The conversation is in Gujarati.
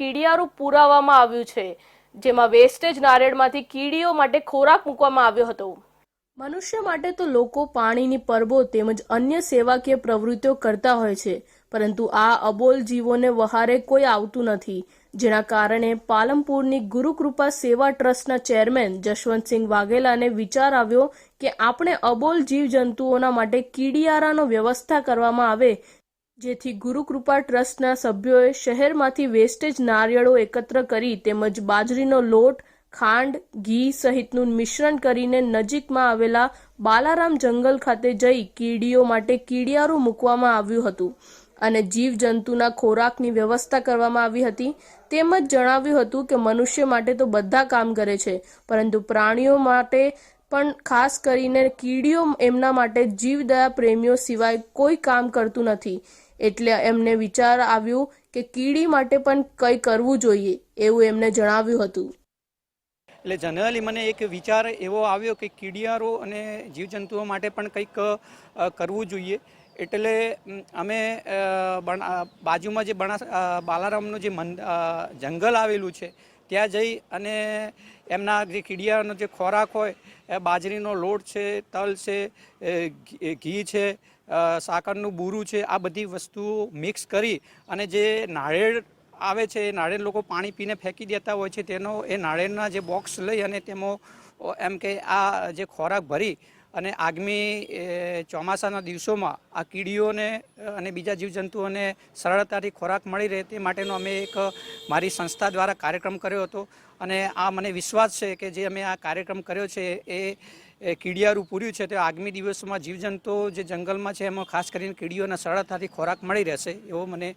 કીડિયારું પુરાવવામાં આવ્યું છે, જેમાં વેસ્ટેજ નારિયેળમાંથી કીડીઓ માટે ખોરાક મૂકવામાં આવ્યો હતો. મનુષ્ય માટે તો લોકો પાણીની પરબો તેમજ અન્ય સેવાકીય પ્રવૃત્તિઓ કરતા હોય છે, પરંતુ આ અબોલ જીવોને વહારે કોઈ આવતું નથી, જેના કારણે પાલમપુરની ગુરુકૃપા સેવા ટ્રસ્ટના ચેરમેન જશવંતસિંહ વાઘેલાને વિચાર આવ્યો કે આપણે અબોલ જીવજંતુઓના માટે કીડિયારાનો વ્યવસ્થા કરવામાં આવે જેથી ગુરુકૃપા ટ્રસ્ટના સભ્યોએ શહેરમાંથી વેસ્ટેજ નારિયેળો એકત્ર કરી તેમજ બાજરીનો લોટ, ખાંડ, ઘી સહિતનું મિશ્રણ કરીને નજીકમાં આવેલા બાલારામ જંગલ ખાતે જઈ કીડીઓ માટે કીડિયારું મૂકવામાં આવ્યું હતું અને જીવજંતુના ખોરાકની વ્યવસ્થા કરવામાં આવી હતી. તેમજ જણાવ્યું હતું કે મનુષ્ય માટે તો બધા કામ કરે છે, પરંતુ પ્રાણીઓ માટે પણ ખાસ કરીને કીડીઓ એમના માટે જીવદયા પ્રેમીઓ સિવાય કોઈ કામ કરતું નથી. એટલે એમને વિચાર આવ્યો કે કીડી માટે પણ કંઈ કરવું જોઈએ એવું એમને જણાવ્યું હતું. એટલે જનરલી મને એક વિચાર એવો આવ્યો કે કીડિયારો અને જીવજંતુઓ માટે પણ કંઈક કરવું જોઈએ. એટલે, અમે બાજુમાં જે બણા બાલારામનું જે જંગલ આવેલું છે, ત્યાં જઈ અને એમના જે કીડિયાનો જે ખોરાક હોય, એ બાજરીનો લોટ છે, તલ છે ઘી છે સાકરનું બૂરું છે, આ બધી વસ્તુઓ મિક્સ કરી અને જે નાળિયેર આવે છે, એ નાળિયેર લોકો પાણી પીને ફેંકી દેતા હોય છે, તેનો એ નાળિયેરના જે બોક્સ લઈ અને તેમાં એમ કે આ જે ખોરાક ભરી અને આગામી ચોમાસાના દિવસોમાં આ કીડીઓને અને બીજા જીવજંતુઓને સરળતાથી ખોરાક મળી રહે તે માટેનો અમે એક મારી સંસ્થા દ્વારા કાર્યક્રમ કર્યો હતો. અને આ મને વિશ્વાસ છે કે જે અમે આ કાર્યક્રમ કર્યો છે એ કીડિયારું પૂર્યું છે તે આગામી દિવસોમાં જીવજંતુઓ જે જંગલમાં છે એમાં ખાસ કરીને કીડીઓને સરળતાથી ખોરાક મળી રહેશે એવો મને